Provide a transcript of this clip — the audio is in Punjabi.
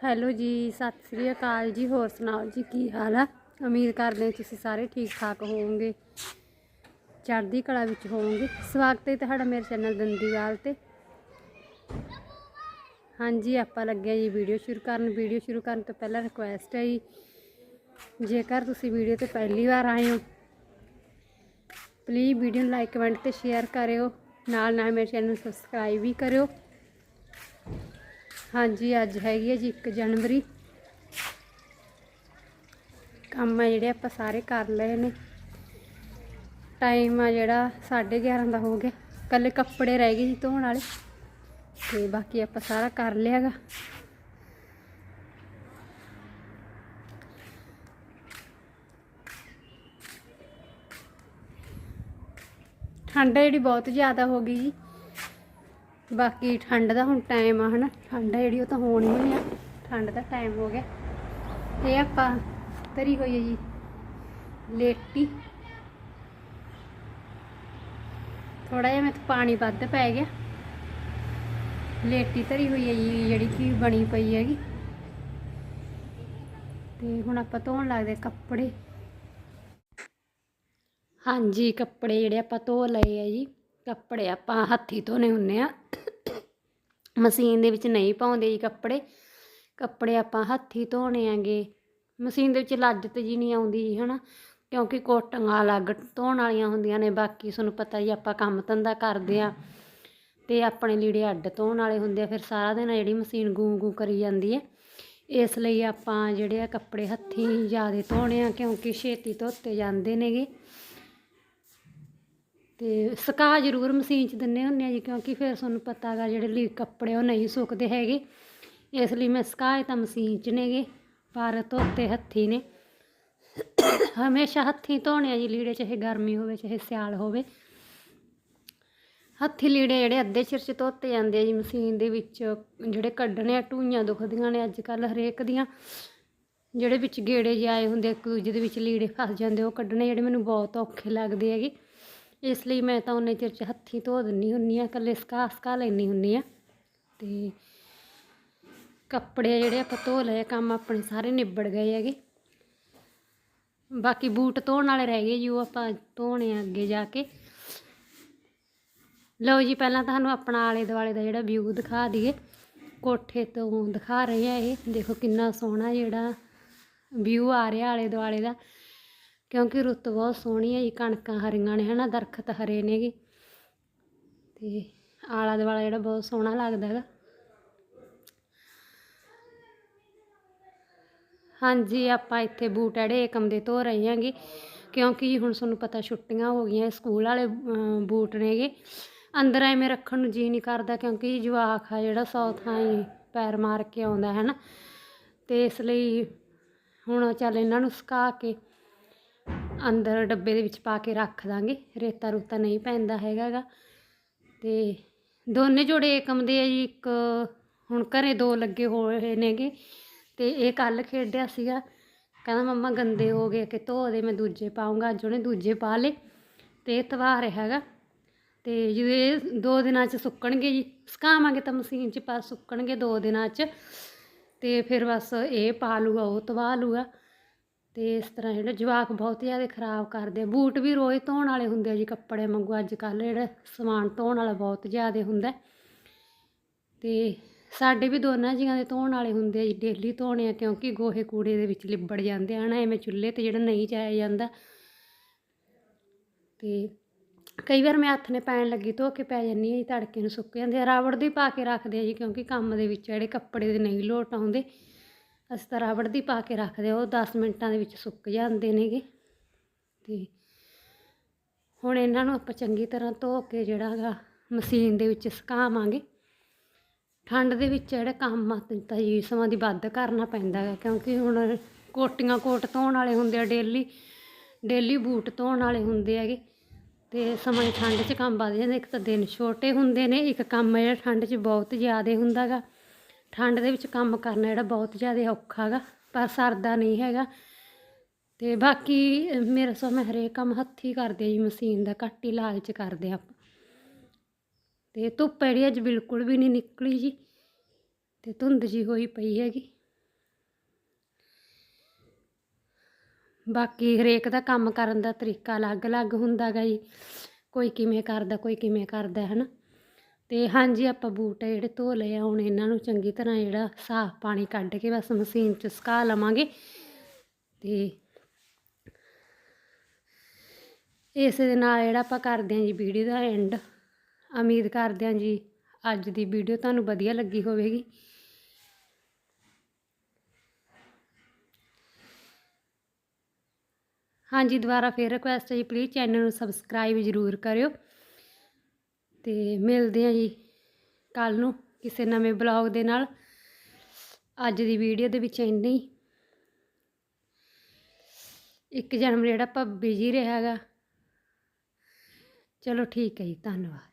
ਹੈਲੋ ਜੀ, ਸਤਿ ਸ੍ਰੀ ਅਕਾਲ ਜੀ। ਹੋਰ ਸੁਣਾਓ ਜੀ, ਕੀ ਹਾਲ ਆ? ਉਮੀਦ ਕਰਦੇ ਹਾਂ ਤੁਸੀਂ ਸਾਰੇ ਠੀਕ ਠਾਕ ਹੋਵੋਗੇ। ਚੜ੍ਹਦੀ ਕਲਾ ਵਿੱਚ ਹੋਵੋਗੇ। ਸਵਾਗਤ ਹੈ ਤੁਹਾਡਾ ਮੇਰੇ ਚੈਨਲ ਦੰਦੀਵਾਲ ਤੇ। ਹਾਂਜੀ, ਆਪਾਂ ਲੱਗੇ ਜੀ ਵੀਡੀਓ ਸ਼ੁਰੂ ਕਰਨ। ਵੀਡੀਓ ਸ਼ੁਰੂ ਕਰਨ ਤੋਂ ਪਹਿਲਾਂ ਰਿਕੁਐਸਟ ਹੈ ਜੀ, ਜੇਕਰ ਤੁਸੀਂ ਵੀਡੀਓ ਤੇ ਪਹਿਲੀ ਵਾਰ ਆਏ ਹੋ ਪਲੀਜ਼ ਵੀਡੀਓ ਨੂੰ ਲਾਈਕ ਕਮੈਂਟ ਤੇ ਸ਼ੇਅਰ ਕਰਿਓ। ਨਾਲ ਨਾਲ ਮੇਰੇ ਚੈਨਲ ਨੂੰ ਸਬਸਕ੍ਰਾਈਬ ਵੀ ਕਰਿਓ। ਹਾਂਜੀ, ਅੱਜ ਹੈਗੀ ਹੈ ਜੀ 1 ਜਨਵਰੀ। ਕੰਮ ਆ ਜਿਹੜੇ ਆਪਾਂ ਸਾਰੇ ਕਰ ਲਏ ਨੇ। ਟਾਈਮ ਆ ਜਿਹੜਾ 11:30 ਦਾ ਹੋ ਗਿਆ। ਕੱਲੇ ਕੱਪੜੇ ਰਹਿ ਗਏ ਜੀ ਧੋਣ ਵਾਲੇ। ਤੇ ਬਾਕੀ ਆਪਾਂ ਸਾਰਾ ਕਰ ਲਿਆਗਾ ਠੰਡ ਜਿਹੜੀ ਬਹੁਤ ਜ਼ਿਆਦਾ ਹੋ ਗਈ ਜੀ। ਬਾਕੀ ਠੰਡ ਦਾ ਹੁਣ ਟਾਈਮ ਆ ਹਨਾ। ਠੰਡ ਆ ਜਿਹੜੀ, ਉਹ ਤਾਂ ਹੋਣੀ ਹੀ ਆ। ਠੰਡ ਦਾ ਟਾਈਮ ਹੋ ਗਿਆ। ਇਹ ਆਪਾਂ ਤਰੀ ਹੋਈ ਹੈ ਜੀ, ਲੇਟੀ। ਥੋੜਾ ਜਿਹਾ ਮੈਂ ਪਾਣੀ ਵੱਧ ਪੈ ਗਿਆ। ਲੇਟੀ ਧਰੀ ਹੋਈ ਹੈ ਜੀ, ਜਿਹੜੀ ਕਿ ਬਣੀ ਪਈ ਹੈਗੀ। ਤੇ ਹੁਣ ਆਪਾਂ ਧੋਣ ਲੱਗਦੇ ਕੱਪੜੇ। ਹਾਂਜੀ, ਕੱਪੜੇ ਜਿਹੜੇ ਆਪਾਂ ਧੋ ਲਏ ਆ ਜੀ, ਕੱਪੜੇ ਆਪਾਂ ਹੱਥੀ ਧੋਨੇ ਹੁੰਨੇ ਆ। ਮਸ਼ੀਨ ਦੇ ਵਿੱਚ ਨਹੀਂ ਪਾਉਂਦੇ ਜੀ ਕੱਪੜੇ। ਕੱਪੜੇ ਆਪਾਂ ਹੱਥੀ ਧੋਣੇ ਆਂਗੇ ਮਸ਼ੀਨ ਦੇ ਵਿੱਚ ਲੱਜਤ ਜੀ ਨਹੀਂ ਆਉਂਦੀ ਜੀ, ਹਨਾ? ਕਿਉਂਕਿ ਕੋਟੀਆਂ ਅਲੱਗ ਧੋਣ ਵਾਲੀਆਂ ਹੁੰਦੀਆਂ ਨੇ, ਬਾਕੀ ਤੁਹਾਨੂੰ ਪਤਾ ਜੀ ਆਪਾਂ ਕੰਮ ਧੰਦਾ ਕਰਦੇ ਆ। ਤੇ ਆਪਣੇ ਲੀੜੇ ਅੱਡ ਧੋਣ ਵਾਲੇ ਹੁੰਦੇ ਆ, ਫਿਰ ਸਾਰਾ ਦਿਨ ਜਿਹੜੀ ਮਸ਼ੀਨ ਗੂੰ ਗੂੰ ਕਰੀ ਜਾਂਦੀ ਹੈ ਇਸ ਲਈ ਆਪਾਂ ਜਿਹੜੇ ਆ ਕੱਪੜੇ ਹੱਥੀਂ ਜ਼ਿਆਦਾ ਧੋਣੇ ਆ, ਕਿਉਂਕਿ ਛੇਤੀ ਧੋਤੇ ਜਾਂਦੇ ਨੇਗੇ। ਤੇ ਸੁਕਾ ਜ਼ਰੂਰ ਮਸ਼ੀਨ 'ਚ ਦਿੰਨੇ ਹੁੰਨੇ ਆ ਜੀ, ਕਿਉਂਕਿ ਫਿਰ ਤੁਹਾਨੂੰ ਪਤਾ ਗਾ ਜਿਹੜੇ ਲੀਕ ਕੱਪੜੇ ਉਹ ਨਹੀਂ ਸੁੱਕਦੇ ਹੈਗੇ। ਇਸ ਲਈ ਮੈਂ ਸੁਕਾਏ ਤਾਂ ਮਸ਼ੀਨ 'ਚ ਨੇਗੇ, ਪਰ ਧੋਤੇ ਹੱਥੀ ਨੇ। ਹਮੇਸ਼ਾ ਹੱਥੀ ਧੋਣੇ ਆ ਜੀ, ਲੀੜੇ ਚਾਹੇ ਗਰਮੀ ਹੋਵੇ, ਚਾਹੇ ਸਿਆਲ ਹੋਵੇ। ਹੱਥੀ ਲੀੜੇ ਜਿਹੜੇ ਅੱਧੇ ਸਿਰ 'ਚ ਧੋਤੇ ਜਾਂਦੇ ਆ ਜੀ, ਮਸ਼ੀਨ ਦੇ ਵਿੱਚ ਜਿਹੜੇ ਕੱਢਣੇ ਆ, ਟੂਈਆਂ ਦੁਖਦੀਆਂ ਨੇ ਅੱਜ ਕੱਲ ਹਰੇਕ ਦੀਆਂ। ਜਿਹੜੇ ਵਿੱਚ ਗੇੜੇ ਜਿਹੇ ਆਏ ਹੁੰਦੇ ਇੱਕ ਦੂਜੇ ਦੇ ਵਿੱਚ ਲੀੜੇ ਫਸ ਜਾਂਦੇ ਉਹ ਕੱਢਣੇ ਜਿਹੜੇ ਮੈਨੂੰ ਬਹੁਤ ਔਖੇ ਲੱਗਦੇ ਹੈਗੇ। ਇਸ ਲਈ ਮੈਂ ਤਾਂ ਉਹਨੇ ਚਿਰ 'ਚ ਹੱਥੀਂ ਧੋ ਦਿੰਨੀ ਹੁੰਨੀ ਆ, ਇਕੱਲੇ ਸਕਾ ਸਕਾ ਲੈਣੀ ਹੁੰਨੀ ਆ। ਤੇ ਕੱਪੜੇ ਜਿਹੜੇ ਆਪਾਂ ਧੋ ਲਏ, ਕੰਮ ਆਪਣੇ ਸਾਰੇ ਨਿਬੜ ਗਏ ਹੈਗੇ। ਬਾਕੀ ਬੂਟ ਧੋਣ ਵਾਲੇ ਰਹਿ ਗਏ ਜੀ, ਉਹ ਆਪਾਂ ਧੋਣੇ ਆ ਅੱਗੇ ਜਾ ਕੇ। ਲਓ ਜੀ, ਪਹਿਲਾਂ ਤੁਹਾਨੂੰ ਆਪਣਾ ਆਲੇ ਦੁਆਲੇ ਦਾ ਜਿਹੜਾ ਵਿਊ ਦਿਖਾ ਦਈਏ। ਕੋਠੇ ਤੋਂ ਦਿਖਾ ਰਹੇ ਆ ਇਹ। ਦੇਖੋ ਕਿੰਨਾ ਸੋਹਣਾ ਜਿਹੜਾ ਵਿਊ ਆ ਰਿਹਾ ਆਲੇ ਦੁਆਲੇ ਦਾ। ਕਿਉਂਕਿ ਰੁੱਤ ਬਹੁਤ ਸੋਹਣੀ ਹੈ ਜੀ, ਕਣਕਾਂ ਹਰੀਆਂ ਨੇ ਹਨਾ, ਦਰਖਤ ਹਰੇ ਨੇਗੇ। ਤੇ ਆਲਾ ਦੁਆਲਾ ਜਿਹੜਾ ਬਹੁਤ ਸੋਹਣਾ ਲੱਗਦਾ ਹੈਗਾ। ਹਾਂਜੀ, ਆਪਾਂ ਇੱਥੇ ਬੂਟ ਜਿਹੜੇ ਏਕਮ ਦੇ ਧੋ ਰਹੇ ਹਾਂਗੇ। ਕਿਉਂਕਿ ਹੁਣ ਤੁਹਾਨੂੰ ਪਤਾ ਛੁੱਟੀਆਂ ਹੋ ਗਈਆਂ ਸਕੂਲ ਵਾਲੇ ਬੂਟ ਨੇਗੇ। ਅੰਦਰ ਐਵੇਂ ਰੱਖਣ ਨੂੰ ਜੀ ਨਹੀਂ ਕਰਦਾ ਕਿਉਂਕਿ ਜਵਾਕ ਆ ਜਿਹੜਾ ਸੌ ਥਾਂ ਹੀ ਪੈਰ ਮਾਰ ਕੇ ਆਉਂਦਾ ਹੈ ਨਾ। ਤੇ ਇਸ ਲਈ ਹੁਣ ਚੱਲ ਇਹਨਾਂ ਨੂੰ ਸੁਕਾ ਕੇ ਅੰਦਰ ਡੱਬੇ ਦੇ ਵਿੱਚ ਪਾ ਕੇ ਰੱਖ ਦਾਂਗੇ। ਰੇਤਾ ਰੂਤਾ ਨਹੀਂ ਪੈਂਦਾ ਹੈਗਾ ਗਾ ਤੇ ਦੋਨੇ ਜੋੜੇ ਏਕਮ ਦੇ ਆ ਜੀ, ਇੱਕ ਹੁਣ ਘਰੇ ਦੋ ਲੱਗੇ ਹੋਏ ਨੇਗੇ। ਤੇ ਇਹ ਕੱਲ ਖੇਡਿਆ ਸੀਗਾ। ਕਹਿੰਦਾ, ਮੰਮਾ, ਗੰਦੇ ਹੋ ਗਏ ਕਿ ਧੋ ਦੇ, ਮੈਂ ਦੂਜੇ ਪਾਉਂਗਾ। ਅੱਜ ਉਹਨੇ ਦੂਜੇ ਪਾ ਲਏ। ਤੇ ਇਹ ਤਵਾਰ ਹੈਗਾ। ਤੇ ਜਦੋਂ ਇਹ ਦੋ ਦਿਨਾਂ ਚ ਸੁੱਕਣਗੇ ਜੀ, ਸੁਕਾਵਾਂਗੇ ਤਾਂ ਮਸ਼ੀਨ ਚ ਪਾ, ਸੁੱਕਣਗੇ ਦੋ ਦਿਨਾਂ ਚ। ਤੇ ਫਿਰ ਬਸ ਇਹ ਪਾ ਲੂਗਾ, ਉਹ ਤਵਾ ਲੂਗਾ। ਅਤੇ ਇਸ ਤਰ੍ਹਾਂ ਜਿਹੜੇ ਜਵਾਕ ਬਹੁਤ ਜ਼ਿਆਦਾ ਖਰਾਬ ਕਰਦੇ ਆ। ਬੂਟ ਵੀ ਰੋਜ਼ ਧੋਣ ਵਾਲੇ ਹੁੰਦੇ ਆ ਜੀ, ਕੱਪੜੇ ਵਾਂਗੂ ਅੱਜ ਕੱਲ੍ਹ ਜਿਹੜਾ ਸਮਾਨ ਧੋਣ ਵਾਲਾ ਬਹੁਤ ਜ਼ਿਆਦਾ ਹੁੰਦਾ ਅਤੇ ਸਾਡੇ ਵੀ ਦੋਨਾਂ ਜੀਆਂ ਦੇ ਧੋਣ ਵਾਲੇ ਹੁੰਦੇ ਆ ਜੀ, ਡੇਲੀ ਧੋਣੇ ਆ, ਕਿਉਂਕਿ ਗੋਹੇ ਕੂੜੇ ਦੇ ਵਿੱਚ ਲਿਬੜ ਜਾਂਦੇ ਆ ਨਾ, ਐਵੇਂ ਚੁੱਲ੍ਹੇ ਤੇ ਜਿਹੜਾ ਨਹੀਂ ਜਾਇਆ ਜਾਂਦਾ। ਅਤੇ ਕਈ ਵਾਰ ਮੈਂ ਹੱਥ ਨੇ ਪੈਣ ਲੱਗੀ, ਧੋ ਕੇ ਪੈ ਜਾਂਦੀ ਹਾਂ ਜੀ, ਤੜਕੇ ਨੂੰ ਸੁੱਕ ਜਾਂਦੇ ਆ। ਰਾਵੜ ਦੀ ਪਾ ਕੇ ਰੱਖਦੇ ਆ ਜੀ, ਕਿਉਂਕਿ ਕੰਮ ਦੇ ਵਿੱਚ ਜਿਹੜੇ ਕੱਪੜੇ ਦੇ ਨਹੀਂ ਲੋਟ ਆਉਂਦੇ। ਅਸੀਂ ਤਾਂ ਰਾਵੜ ਦੀ ਪਾ ਕੇ ਰੱਖਦੇ ਉਹ 10 ਮਿੰਟਾਂ ਦੇ ਵਿੱਚ ਸੁੱਕ ਜਾਂਦੇ ਨੇਗੇ। ਤੇ ਹੁਣ ਇਹਨਾਂ ਨੂੰ ਆਪਾਂ ਚੰਗੀ ਤਰ੍ਹਾਂ ਧੋ ਕੇ ਜਿਹੜਾ ਗਾ ਮਸ਼ੀਨ ਦੇ ਵਿੱਚ ਸੁਕਾਵਾਂਗੇ। ਠੰਡ ਦੇ ਵਿੱਚ ਜਿਹੜੇ ਕੰਮ ਆ ਤਾਂ ਜੀ ਸਮਾਂ ਦੀ ਵੱਧ ਕਰਨਾ ਪੈਂਦਾ ਹੈ ਕਿਉਂਕਿ ਹੁਣ ਕੋਟੀਆਂ ਕੋਟ ਧੋਣ ਵਾਲੇ ਹੁੰਦੇ ਆ, ਡੇਲੀ ਡੇਲੀ ਬੂਟ ਧੋਣ ਵਾਲੇ ਹੁੰਦੇ ਹੈਗੇ। ਤੇ ਸਮਾਂ ਠੰਡ 'ਚ ਕੰਮ ਵੱਧ ਜਾਂਦਾ, ਇੱਕ ਤਾਂ ਦਿਨ ਛੋਟੇ ਹੁੰਦੇ ਨੇ, ਇੱਕ ਕੰਮ ਜਿਹੜਾ ਠੰਡ 'ਚ ਬਹੁਤ ਜ਼ਿਆਦਾ ਹੁੰਦਾ ਗਾ। ਠੰਡ ਦੇ ਵਿੱਚ ਕੰਮ ਕਰਨਾ ਜਿਹੜਾ ਬਹੁਤ ਜ਼ਿਆਦਾ ਔਖਾ ਹੈਗਾ ਪਰ ਸਰਦਾ ਨਹੀਂ ਹੈਗਾ। ਤੇ ਬਾਕੀ, ਮੇਰੇ ਸੋ ਮੈਂ ਹਰੇਕ ਕੰਮ ਹੱਥੀ ਕਰਦੇ ਜੀ, ਮਸ਼ੀਨ ਦਾ ਘੱਟ ਹੀ ਚ ਕਰਦੇ ਆਪ। ਤੇ ਧੁੱਪ ਜਿਹੜੀ ਅੱਜ ਬਿਲਕੁਲ ਵੀ ਨਹੀਂ ਨਿਕਲੀ ਜੀ, ਤੇ ਧੁੰਦ ਜੀ ਹੋਈ ਪਈ ਹੈਗੀ। ਬਾਕੀ ਹਰੇਕ ਦਾ ਕੰਮ ਕਰਨ ਦਾ ਤਰੀਕਾ ਅਲੱਗ-ਅਲੱਗ ਹੁੰਦਾ ਗਾ ਜੀ, ਕੋਈ ਕਿਵੇਂ ਕਰਦਾ, ਕੋਈ ਕਿਵੇਂ ਕਰਦਾ ਹੈ ਨਾ ਤੇ ਹਾਂਜੀ, ਆਪਾਂ ਬੂਟ ਜਿਹੜੇ ਧੋ ਲਏ ਆ, ਹੁਣ ਇਹਨਾਂ ਨੂੰ ਚੰਗੀ ਤਰ੍ਹਾਂ ਜਿਹੜਾ ਸਾਫ਼ ਪਾਣੀ ਕੱਢ ਕੇ ਬਸ ਮਸ਼ੀਨ 'ਚ ਸੁਕਾ ਲਵਾਂਗੇ। ਤੇ ਇਸੇ ਦੇ ਨਾਲ ਜਿਹੜਾ ਆਪਾਂ ਕਰਦੇ ਹਾਂ ਜੀ ਵੀਡੀਓ ਦਾ ਐਂਡ ਉਮੀਦ ਕਰਦੇ ਹਾਂ ਜੀ ਅੱਜ ਦੀ ਵੀਡੀਓ ਤੁਹਾਨੂੰ ਵਧੀਆ ਲੱਗੀ ਹੋਵੇਗੀ। ਹਾਂਜੀ, ਦੁਬਾਰਾ ਫੇਰ ਰਿਕੁਐਸਟ ਹੈ ਜੀ ਪਲੀਜ਼ ਚੈਨਲ ਨੂੰ ਸਬਸਕ੍ਰਾਈਬ ਜ਼ਰੂਰ ਕਰਿਓ। ਤੇ ਮਿਲਦੇ ਹਾਂ ਜੀ ਕੱਲ ਨੂੰ ਕਿਸੇ ਨਵੇਂ ਬਲੌਗ ਦੇ ਨਾਲ। ਅੱਜ ਦੀ ਵੀਡੀਓ ਦੇ ਵਿੱਚ ਇੰਨੀ। ਇੱਕ ਜਨਮ ਜਿਹੜਾ ਆਪਾਂ ਬਿਜ਼ੀ ਰਿਹਾ ਗਾ ਚਲੋ ਠੀਕ ਹੈ ਜੀ, ਧੰਨਵਾਦ।